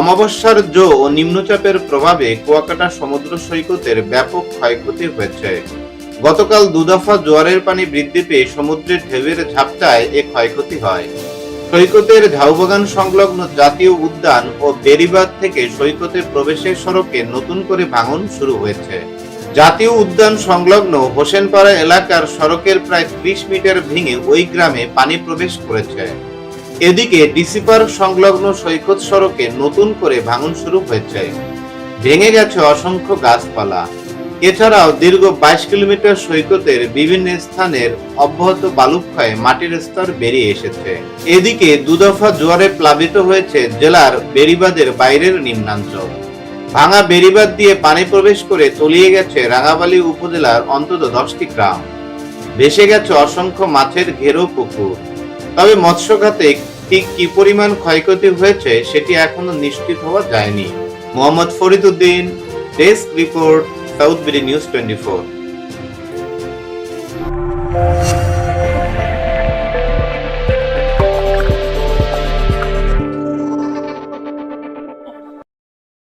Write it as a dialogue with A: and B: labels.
A: অমাবস্যার জো ও নিম্নচাপের প্রভাবে কুয়াকাটা সমুদ্র সৈকতের ব্যাপক ক্ষয়ক্ষতি হয়েছে। গতকাল দুদফা জোয়ারের পানি বৃদ্ধি পেয়ে সমুদ্রের ঢেউয়ের ঝাপটায় এ ক্ষয়ক্ষতি হয়। সৈকতের ঝাউবাগান সংলগ্ন জাতীয় উদ্যান ও বেরিবাদ থেকে সৈকতে প্রবেশের সড়কে নতুন করে ভাঙন শুরু হয়েছে। জাতীয় উদ্যান সংলগ্ন হোসেনপাড়া এলাকার সড়কের প্রায় ত্রিশ মিটার ভেঙে ওই গ্রামে পানি প্রবেশ করেছে। এদিকে ডিসিপার সংলগ্ন সৈকত সড়কে নতুন করে ভাঙন শুরু হয়েছে। ভেঙে গেছে অসংখ্য গাছপালা। এছাড়াও দীর্ঘ বাইশ কিলোমিটার সৈকতের বিভিন্ন স্থানের অব্যাহত বালুক্ষয়ে মাটির স্তর বেরিয়ে এসেছে। এদিকে দুদফা জোয়ারে প্লাবিত হয়েছে জেলার বেড়িবাদের বাইরের নিম্নাঞ্চল। ভাঙা বেড়িবাদ দিয়ে পানি প্রবেশ করে তলিয়ে গেছে রাঙাবালি উপজেলার অন্তত দশটি গ্রাম। ভেসে গেছে অসংখ্য মাছের ঘেরো পুকুর। তবে মৎস্য খাতে ঠিক কি পরিমাণ ক্ষয়ক্ষতি হয়েছে সেটি এখনও নিশ্চিত হওয়া যায়নি। Mohammad Farid Uddin desk report, south BD news twenty four.